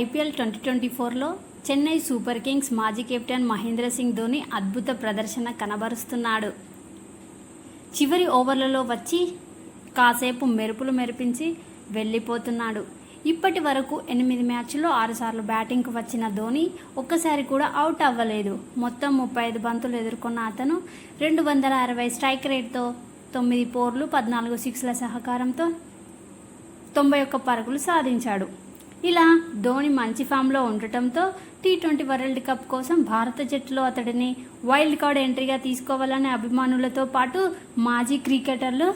IPL twenty twenty ఫోర్లో Chennai Super Kings మాజీ captain Mahendra Singh Dhoni అద్భుత ప్రదర్శన కనబరుస్తున్నాడు. చివరి ఓవర్లలో వచ్చి కాసేపు మెరుపులు మెరిపించి వెళ్ళిపోతున్నాడు. ఇప్పటి వరకు ఎనిమిది మ్యాచ్ల్లో ఆరుసార్లు బ్యాటింగ్కు వచ్చిన ధోని ఒక్కసారి కూడా అవుట్ అవ్వలేదు. మొత్తం ముప్పై ఐదు బంతులు ఎదుర్కొన్న అతను రెండు వందల అరవై స్ట్రైక్ రేట్తో తొమ్మిది పోర్లు పద్నాలుగు సిక్స్ల సహకారంతో తొంభై ఒక్క పరుగులు సాధించాడు. ఇలా ధోని మంచి ఫామ్లో ఉండటంతో టీ ట్వంటీ వరల్డ్ కప్ కోసం భారత జట్టులో అతడిని వైల్డ్ కార్డ్ ఎంట్రీగా తీసుకోవాలనే అభిమానులతో పాటు మాజీ క్రికెటర్లు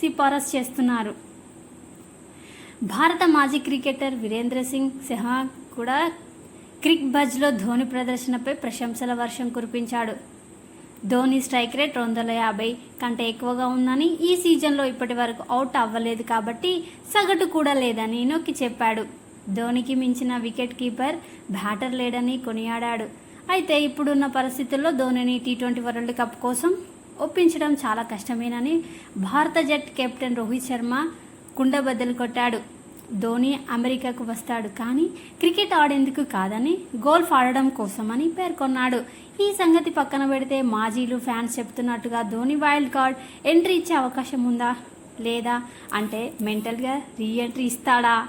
సిఫారసు చేస్తున్నారు. భారత మాజీ క్రికెటర్ వీరేంద్ర సింగ్ సెహ్వాగ్ కూడా క్రిక్ బజ్లో ధోని ప్రదర్శనపై ప్రశంసల వర్షం కురిపించాడు. ధోని స్ట్రైక్ రేట్ రెండు వందల యాభై కంటే ఎక్కువగా ఉందని ఈ సీజన్లో ఇప్పటి వరకు అవుట్ అవ్వలేదు కాబట్టి సగటు కూడా లేదని నొక్కి చెప్పాడు. ధోనికి మించిన వికెట్ కీపర్ బ్యాటర్ లేడని కొనియాడాడు. అయితే ఇప్పుడున్న పరిస్థితుల్లో ధోనిని టీ ట్వంటీ వరల్డ్ కప్ కోసం ఒప్పించడం చాలా కష్టమేనని భారత జట్ కెప్టెన్ రోహిత్ శర్మ కుండబద్దలు కొట్టాడు. ధోని అమెరికాకు వస్తాడు కానీ క్రికెట్ ఆడేందుకు కాదని గోల్ఫ్ ఆడడం కోసమని పేర్కొన్నాడు. ఈ సంగతి పక్కన పెడితే మాజీలు ఫ్యాన్స్ చెప్తున్నట్టుగా ధోని వైల్డ్ కార్డ్ ఎంట్రీ ఇచ్చే అవకాశం ఉందా? లేదా? అంటే మెంటల్గా రీ ఎంట్రీ ఇస్తాడా?